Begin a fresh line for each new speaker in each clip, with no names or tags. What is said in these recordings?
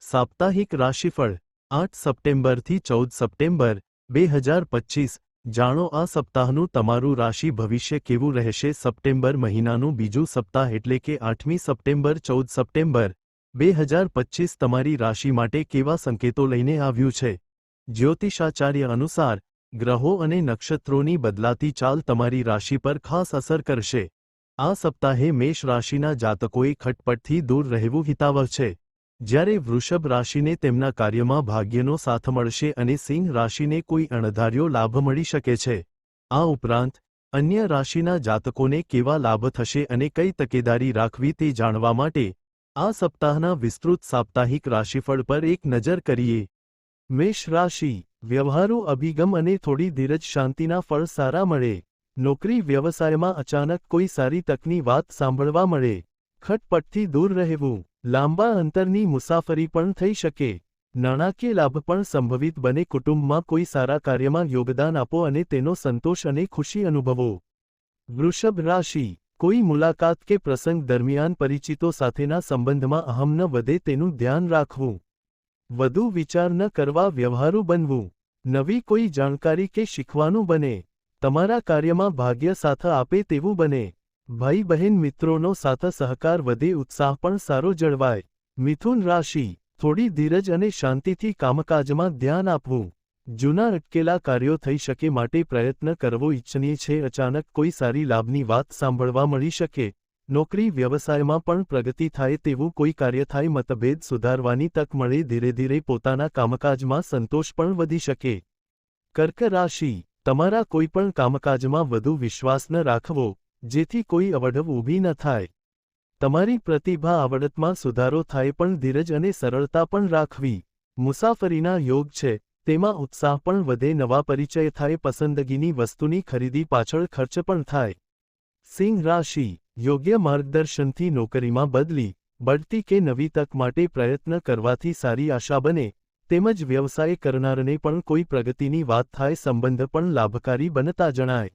સાપ્તાહિક રાશિફળ, આઠ સપ્ટેમ્બરથી ચૌદ સપ્ટેમ્બર, બે હજાર પચીસ. જાણો આ સપ્તાહનું તમારું રાશિ ભવિષ્ય કેવું રહેશે સપ્ટેમ્બર મહિનાનું બીજું સપ્તાહ એટલે કે આઠમી સપ્ટેમ્બર, ચૌદ સપ્ટેમ્બર. બે હજાર પચીસ તમારી રાશિ માટે કેવા સંકેતો લઈને આવ્યું છે? જ્યોતિષાચાર્ય અનુસાર, ગ્રહો અને નક્ષત્રોની બદલાતી ચાલ તમારી રાશિ પર ખાસ અસર કરશે. આ સપ્તાહે મેષ રાશિના જાતકોએ ખટપટથી દૂર રહેવું હિતાવહ છે. જ્યારે વૃષભ રાશિને તેમના કાર્યમાં ભાગ્યનો સાથ મળશે અને સિંહ રાશિને કોઈ અણધાર્યો લાભ મળી શકે છે, આ ઉપરાંત, અન્ય રાશિના જાતકોને કેવા લાભ થશે અને કઈ તકેદારી રાખવી તે જાણવા માટે, આ સપ્તાહના વિસ્તૃત સાપ્તાહિક રાશિફળ પર એક નજર કરીએ. મેષ રાશિ, વ્યવહારુ અભિગમ અને થોડી ધીરજ શાંતિના ફળ સારા મળે. નોકરી વ્યવસાયમાં અચાનક કોઈ સારી તકની વાત સાંભળવા મળે. ખટપટથી દૂર રહેવું. લાંબા અંતરની મુસાફરી પણ થઈ શકે. નાણાકીય લાભ પણ સંભવિત બને. કુટુંબમાં કોઈ સારા કાર્યમાં યોગદાન આપો અને તેનો સંતોષ અને ખુશી અનુભવો. વૃષભ રાશિ. કોઈ મુલાકાત કે પ્રસંગ દરમિયાન પરિચિતો સાથેના સંબંધમાં અહમ ન વધે તેનું ધ્યાન રાખવું. વધુ વિચાર ન કરવા વ્યવહારુ બનવું. નવી કોઈ જાણકારી કે શીખવાનું બને. તમારા કાર્યમાં ભાગ્ય સાથ આપે તેવું બને. ભાઈ બહેન મિત્રોનો સાથ સહકાર વધે, ઉત્સાહ પણ સારો જળવાય. મિથુન રાશિ, થોડી ધીરજ અને શાંતિથી કામકાજમાં ધ્યાન આપવું. જૂના અટકેલા કાર્યો થઈ શકે માટે પ્રયત્ન કરવો ઇચ્છનીય છે, અચાનક કોઈ સારી લાભની વાત સાંભળવા મળી શકે. નોકરી, વ્યવસાયમાં પણ પ્રગતિ થાય તેવું કોઈ કાર્ય થાય, મતભેદ સુધારવાની તક મળે ધીરે ધીરે પોતાના કામકાજમાં સંતોષ પણ વધી શકે. કર્ક રાશિ, તમારા કોઈપણ કામકાજમાં વધુ વિશ્વાસ ન રાખવો. જેથી કોઈ અવઢવ ઊભી ન થાય. તમારી પ્રતિભા આવડતમાં સુધારો થાય પણ ધીરજ અને સરળતા પણ રાખવી. મુસાફરીના યોગ છે, તેમાં ઉત્સાહ પણ વધે, નવા પરિચય થાય, પસંદગીની વસ્તુની ખરીદી પાછળ ખર્ચ પણ થાય. સિંહ રાશિ, યોગ્ય માર્ગદર્શનથી નોકરીમાં બદલી, બઢતી કે નવી તક માટે પ્રયત્ન કરવાથી સારી આશા બને. તેમજ વ્યવસાય કરનારને પણ કોઈ પ્રગતિની વાત થાય, સંબંધ પણ લાભકારી બનતા જણાય.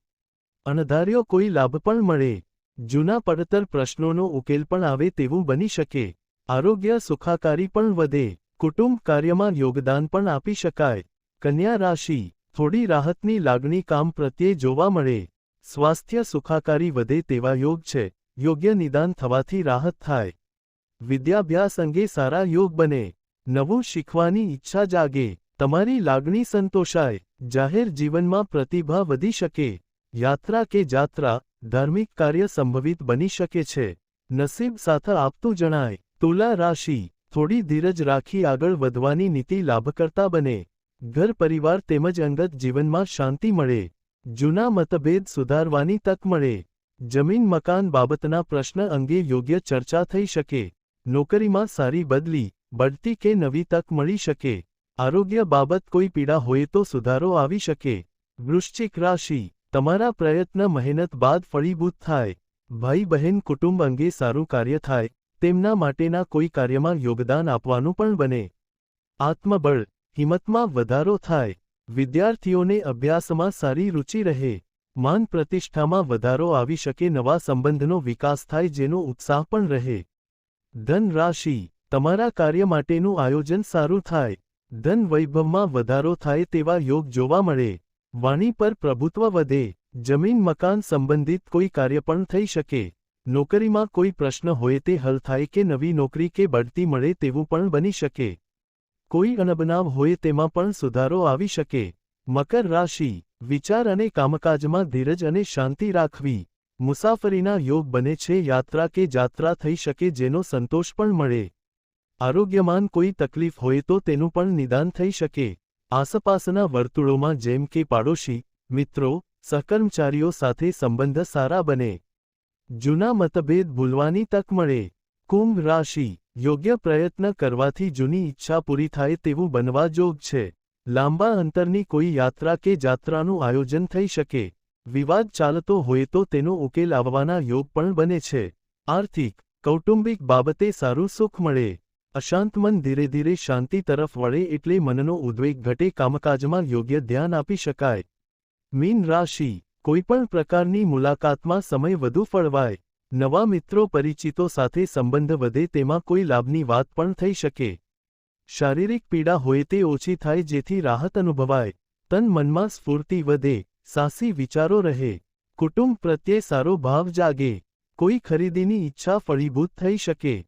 અણધાર્યો કોઈ લાભ પણ મળે. જૂના પડતર પ્રશ્નોનો ઉકેલ પણ આવે તેવું બની શકે. આરોગ્ય સુખાકારી પણ વધે. કુટુંબ કાર્યમાં યોગદાન પણ આપી શકાય. કન્યા રાશિ, થોડી રાહતની લાગણી કામ પ્રત્યે જોવા મળે. સ્વાસ્થ્ય સુખાકારી વધે તેવા યોગ છે. યોગ્ય નિદાન થવાથી રાહત થાય. વિદ્યાભ્યાસ અંગે સારા યોગ બને. નવું શીખવાની ઈચ્છા જાગે. તમારી લાગણી સંતોષાય. જાહેર જીવનમાં પ્રતિભા વધી શકે. યાત્રા કે જાત્રા ધાર્મિક કાર્ય સંભવિત બની શકે છે. નસીબ સાથે આપતું જણાય, તુલા રાશિ થોડી ધીરજ રાખી આગળ વધવાની નીતિ લાભકર્તા બને. ઘર પરિવાર તેમજ અંગત જીવનમાં શાંતિ મળે. જૂના મતભેદ સુધારવાની તક મળે. જમીન મકાન બાબતના પ્રશ્ન અંગે યોગ્ય ચર્ચા થઈ શકે. નોકરીમાં સારી બદલી, બઢતી કે નવી તક મળી શકે. આરોગ્ય બાબત કોઈ પીડા હોય તો સુધારો આવી શકે. વૃશ્ચિક રાશિ તમારા પ્રયત્ન મહેનત બાદ ફળીભૂત થાય. ભાઈ બહેન કુટુંબ અંગે સારું કાર્ય થાય, તેમના માટેના કોઈ કાર્યમાં યોગદાન આપવાનું પણ બને. આત્મબળ, હિંમતમાં વધારો થાય. વિદ્યાર્થીઓને અભ્યાસમાં સારી રુચિ રહે. માન પ્રતિષ્ઠામાં વધારો આવી શકે નવા સંબંધનો વિકાસ થાય જેનો ઉત્સાહ પણ રહે. ધન રાશિ, તમારા કાર્ય માટેનું આયોજન સારું થાય. ધન વૈભવમાં વધારો થાય તેવા યોગ જોવા મળે. વાણી પર પ્રભુત્વ વધે, જમીન મકાન સંબંધિત કોઈ કાર્ય પણ થઈ શકે, નોકરીમાં કોઈ પ્રશ્ન હોય તે હલ થાય કે નવી નોકરી કે બઢતી મળે તેવું પણ બની શકે. કોઈ અનબનાવ હોય તેમાં પણ સુધારો આવી શકે. મકર રાશિ, વિચાર અને કામકાજમાં ધીરજ અને શાંતિ રાખવી. મુસાફરીના યોગ બને છે, યાત્રા કે જાત્રા થઈ શકે જેનો સંતોષ પણ મળે. આરોગ્યમાન કોઈ તકલીફ હોય તો તેનું પણ નિદાન થઈ શકે. આસપાસના વર્તુળોમાં જેમ કે પાડોશી, મિત્રો, સહકર્મચારીઓ સાથે સંબંધ સારા બને. જૂના મતભેદ ભૂલવાની તક મળે. કુંભ રાશિ, યોગ્ય પ્રયત્ન કરવાથી જૂની ઈચ્છા પૂરી થાય તેવું બનવા જોગ છે. લાંબા અંતરની કોઈ યાત્રા કે જાત્રાનું આયોજન થઈ શકે. વિવાદ ચાલતો હોય તો તેનો ઉકેલ આવવાના યોગ પણ બને છે. આર્થિક, કૌટુંબિક બાબતે સારું સુખ મળે. અશાંત મન ધીરે ધીરે શાંતિ તરફ વળે એટલે મનનો ઉદ્વેગ ઘટે, કામકાજમાં યોગ્ય ધ્યાન આપી શકાય. મીન રાશિ, કોઈપણ પ્રકારની મુલાકાતમાં સમય વધુ ફળવાય. નવા મિત્રો, પરિચિતો સાથે સંબંધ વધે, તેમાં કોઈ લાભની વાત પણ થઈ શકે. શારીરિક પીડા હોય તે ઓછી થાય, જેથી રાહત અનુભવાય. તન મનમાં સ્ફૂર્તિ વધે, સાહસી વિચારો રહે. કુટુંબ પ્રત્યે સારો ભાવ જાગે. કોઈ ખરીદીની ઈચ્છા ફળીભૂત થઈ શકે.